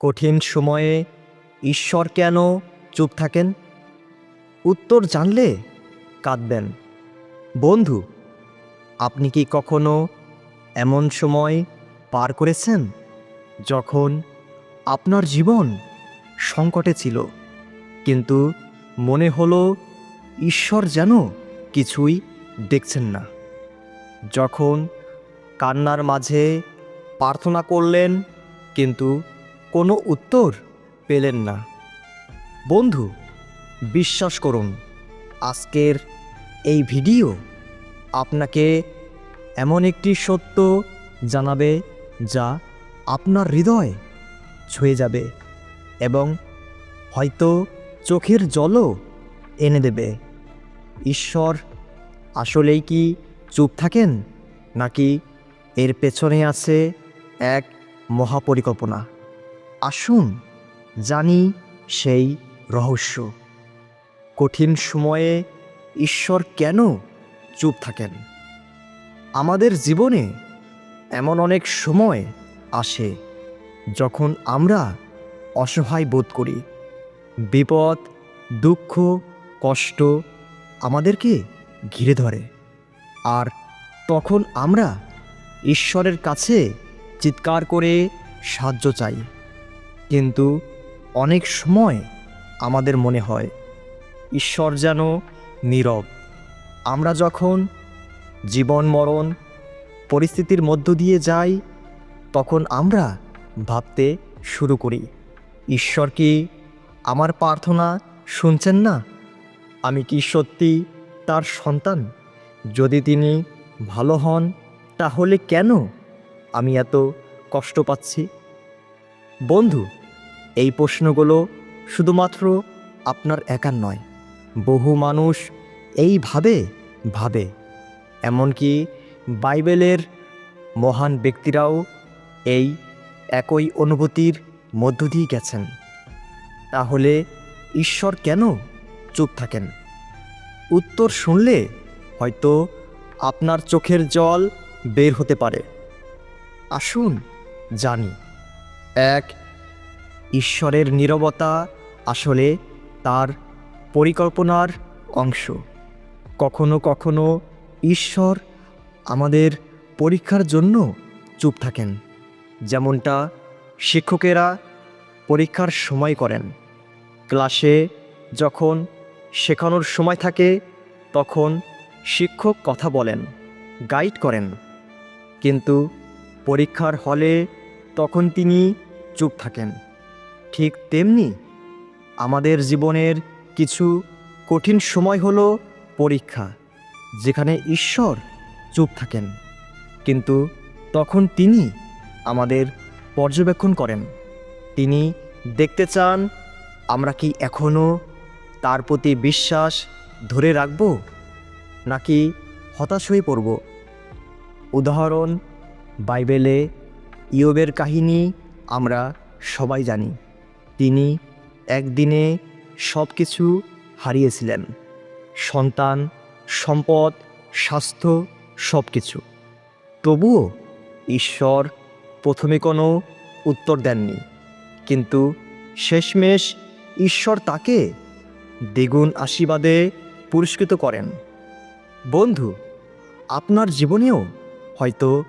কঠিন সময়ে ঈশ্বর কেন চুপ থাকেন? উত্তর জানলে কাঁদবেন। বন্ধু, আপনি কি কখনো এমন সময় পার করেছেন যখন আপনার জীবন সংকটে ছিল, কিন্তু মনে হলো ঈশ্বর যেন কিছুই দেখছেন না? যখন কান্নার মাঝে প্রার্থনা করলেন, কিন্তু কোনো উত্তর পেলেন না। বন্ধু, বিশ্বাস করুন, আজকের এই ভিডিও আপনাকে এমন একটি সত্য জানাবে যা আপনার হৃদয় ছুঁয়ে যাবে এবং হয়তো চোখের জলও এনে দেবে। ঈশ্বর, আসলেই কি চুপ থাকেন নাকি এর পেছনে আছে এক মহাপরিকল্পনা? আসুন জানি সেই রহস্য। কঠিন সময়ে ঈশ্বর কেন চুপ থাকেন? আমাদের জীবনে এমন অনেক সময় আসে যখন আমরা অসহায় বোধ করি। বিপদ, দুঃখ, কষ্ট আমাদেরকে ঘিরে ধরে। আর তখন আমরা ঈশ্বরের কাছে চিৎকার করে সাহায্য চাই। কিন্তু অনেক সময় আমাদের মনে হয় ঈশ্বর যেন নীরব। আমরা যখন জীবন, মরণ, পরিস্থিতির মধ্য দিয়ে যাই, তখন আমরা ভাবতে শুরু করি, ঈশ্বর কি আমার প্রার্থনা শুনছেন না? আমি কি সত্যি তার সন্তান? যদি তিনি ভালো হন, তাহলে কেন আমি এত কষ্ট পাচ্ছি? বন্ধু এই প্রশ্নগুলো শুধুমাত্র আপনার একার নয়, বহু মানুষ এইভাবে ভাবে। এমনকি বাইবেলের মহান ব্যক্তিরাও এই একই অনুভূতির মধ্য দিয়ে গেছেন। তাহলে ঈশ্বর কেন চুপ থাকেন? উত্তর শুনলে হয়তো আপনার চোখের জল বের হতে পারে। আসুন জানি, এক ঈশ্বরের নীরবতা আসলে তার পরিকল্পনার অংশ। কখনো কখনো ঈশ্বর আমাদের পরীক্ষার জন্য চুপ থাকেন। যেমনটা শিক্ষকেরা পরীক্ষার সময় করেন। ক্লাসে যখন শেখানোর সময় থাকে, তখন শিক্ষক কথা বলেন, গাইড করেন। কিন্তু পরীক্ষার হলে তখন তিনি চুপ থাকেন। ঠিক তেমনি আমাদের জীবনের কিছু কঠিন সময় হলো পরীক্ষা, যেখানে ঈশ্বর চুপ থাকেন। কিন্তু তখন তিনি আমাদের পর্যবেক্ষণ করেন। তিনি দেখতে চান, আমরা কি এখনও তার প্রতি বিশ্বাস ধরে রাখব, নাকি হতাশ হয়ে পড়ব? উদাহরণ, বাইবেলে ইয়োবের কাহিনী আমরা সবাই জানি। তিনি একদিনে সব কিছু হারিয়েছিলেন। সন্তান, সম্পদ, স্বাস্থ্য সব কিছু তবুও ঈশ্বর প্রথমে কোনো উত্তর দেননি। কিন্তু শেষমেশ ঈশ্বর তাকে দ্বিগুণ আশীর্বাদে পুরস্কৃত করেন। বন্ধু, আপনার জীবনেও হয়তো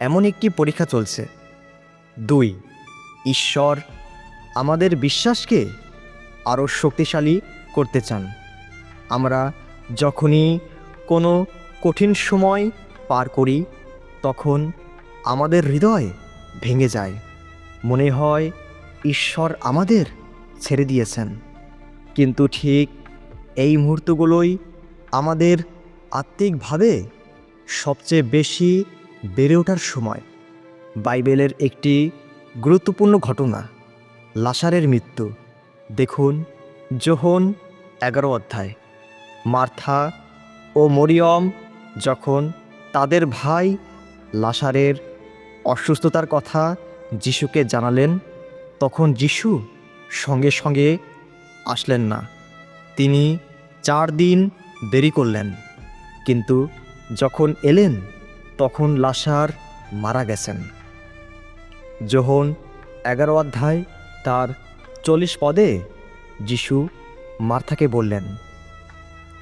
এমন একটি পরীক্ষা চলছে। দুই, ঈশ্বর আমাদের বিশ্বাসকে আরও শক্তিশালী করতে চান। আমরা যখনই কোনো কঠিন সময় পার করি, তখন আমাদের হৃদয় ভেঙে যায়। মনে হয়, ঈশ্বর আমাদের ছেড়ে দিয়েছেন। কিন্তু ঠিক এই মুহূর্তগুলোই আমাদের আত্মিকভাবে সবচেয়ে বেশি বেড়ে ওঠার সময়। বাইবেলের একটি গুরুত্বপূর্ণ ঘটনা। লাসারের মৃত্যু। দেখুন যোহন এগারো অধ্যায়। মার্থা ও মরিয়ম যখন তাদের ভাই লাসারের অসুস্থতার কথা যিশুকে জানালেন, তখন যিশু সঙ্গে সঙ্গে আসলেন না। তিনি চার দিন দেরি করলেন, কিন্তু যখন এলেন, তখন লাসার মারা গেছেন। যোহন এগারো অধ্যায় তার চল্লিশ পদে যিশু মার্থাকে বললেন,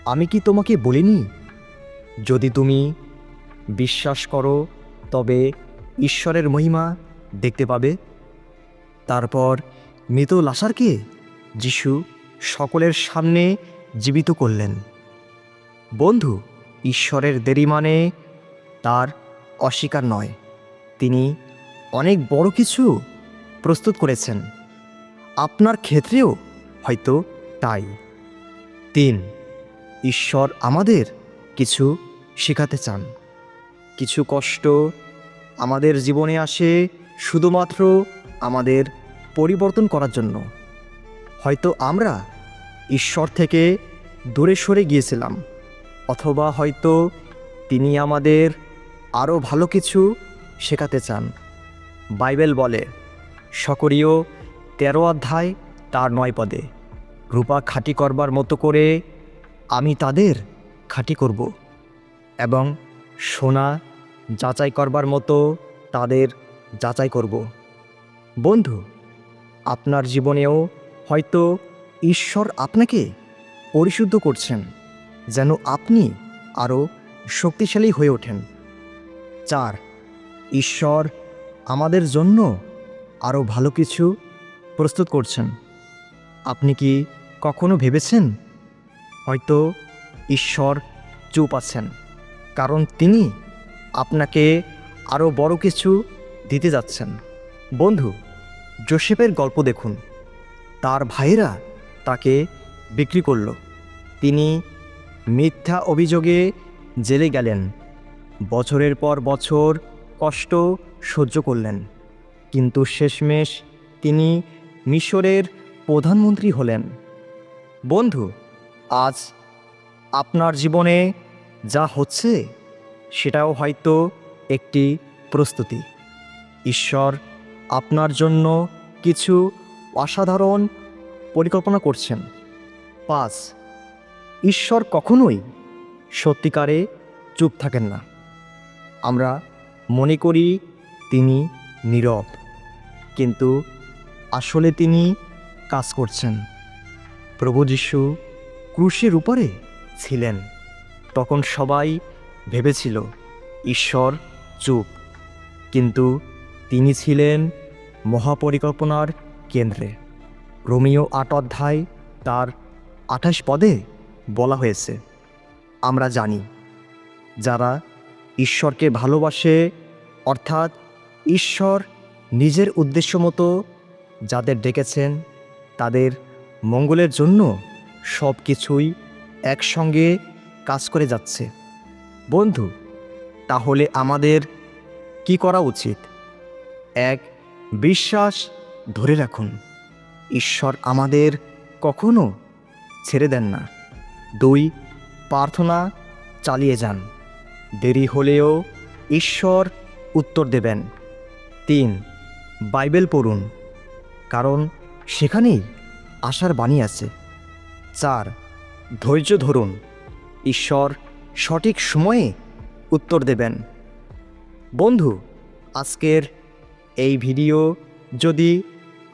আমি কি তোমাকে বলিনি? যদি তুমি বিশ্বাস করো, তবে ঈশ্বরের মহিমা দেখতে পাবে। তারপর মৃত লাসারকে যিশু সকলের সামনে জীবিত করলেন। বন্ধু, ঈশ্বরের দেরি মানে তার অস্বীকার নয়। তিনি অনেক বড় কিছু প্রস্তুত করেছেন। আপনার ক্ষেত্রেও হয়তো তাই। তিন, ঈশ্বর আমাদের কিছু শেখাতে চান। কিছু কষ্ট আমাদের জীবনে আসে শুধুমাত্র আমাদের পরিবর্তন করার জন্য। হয়তো আমরা ঈশ্বর থেকে দূরে সরে গিয়েছিলাম, অথবা হয়তো তিনি আমাদের আরও ভালো কিছু শেখাতে চান। বাইবেল বলে, সকরীয় তেরো অধ্যায়, তার নয় পদে। রূপা খাঁটি করবার মতো করে, আমি তাদের খাঁটি করব এবং সোনা যাচাই করবার মতো তাদের যাচাই করব। বন্ধু, আপনার জীবনেও হয়তো ঈশ্বর আপনাকে পরিশুদ্ধ করছেন, যেন আপনি আরও শক্তিশালী হয়ে ওঠেন। চার, ঈশ্বর আমাদের জন্য আরও ভালো কিছু প্রস্তুত করছেন। আপনি কি কখনো ভেবেছেন? হয়তো ঈশ্বর চুপ আছেন, কারণ তিনি আপনাকে আরও বড় কিছু দিতে যাচ্ছেন। বন্ধু জোসেফের গল্প দেখুন। তার ভাইয়েরা তাকে বিক্রি করল। তিনি মিথ্যা অভিযোগে জেলে গেলেন। বছরের পর বছর কষ্ট সহ্য করলেন। কিন্তু শেষমেশ তিনি মিশরের প্রধানমন্ত্রী হলেন। বন্ধু, আজ আপনার জীবনে যা হচ্ছে, সেটাও হয়তো একটি প্রস্তুতি। ঈশ্বর আপনার জন্য কিছু অসাধারণ পরিকল্পনা করছেন। পাঁচ, ঈশ্বর কখনোই সত্যিকারে চুপ থাকেন না। আমরা মনে করি তিনি নীরব। কিন্তু আসলে তিনি কাজ করছেন। প্রভু যিশু ক্রুশের উপরে ছিলেন। তখন সবাই ভেবেছিল, ঈশ্বর চুপ। কিন্তু তিনি ছিলেন মহাপরিকল্পনার কেন্দ্রে। রোমিও আট অধ্যায় তার আঠাশ পদে বলা হয়েছে, আমরা জানি, যারা ঈশ্বরকে ভালোবাসে, অর্থাৎ ঈশ্বর নিজের উদ্দেশ্য মতো যাদের ডেকেছেন, তাদের মঙ্গলের জন্য সব কিছুই একসঙ্গে কাজ করে যাচ্ছে। বন্ধু, তাহলে আমাদের কি করা উচিত? এক, বিশ্বাস ধরে রাখুন। ঈশ্বর আমাদের কখনো ছেড়ে দেন না। দুই, প্রার্থনা চালিয়ে যান। দেরি হলেও ঈশ্বর উত্তর দেবেন। তিন, বাইবেল পড়ুন। কারণ সেখানেই আশার বাণী আছে। চার, ধৈর্য ধরুন। ঈশ্বর সঠিক সময়ে উত্তর দেবেন। বন্ধু, আজকের এই ভিডিও যদি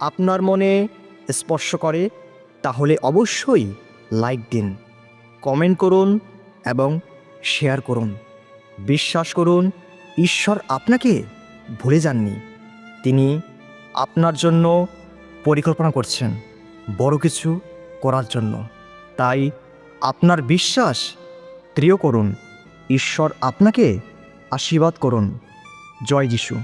আপনার মনে স্পর্শ করে, তাহলে অবশ্যই লাইক দিন, কমেন্ট করুন এবং শেয়ার করুন। বিশ্বাস করুন, ঈশ্বর আপনাকে ভুলে যাননি। তিনি আপনার জন্য পরিকল্পনা করছেন বড় কিছু করার জন্য। তাই আপনার বিশ্বাস? দৃঢ় করুন, ঈশ্বর আপনাকে আশীর্বাদ করুন। জয় যিশু।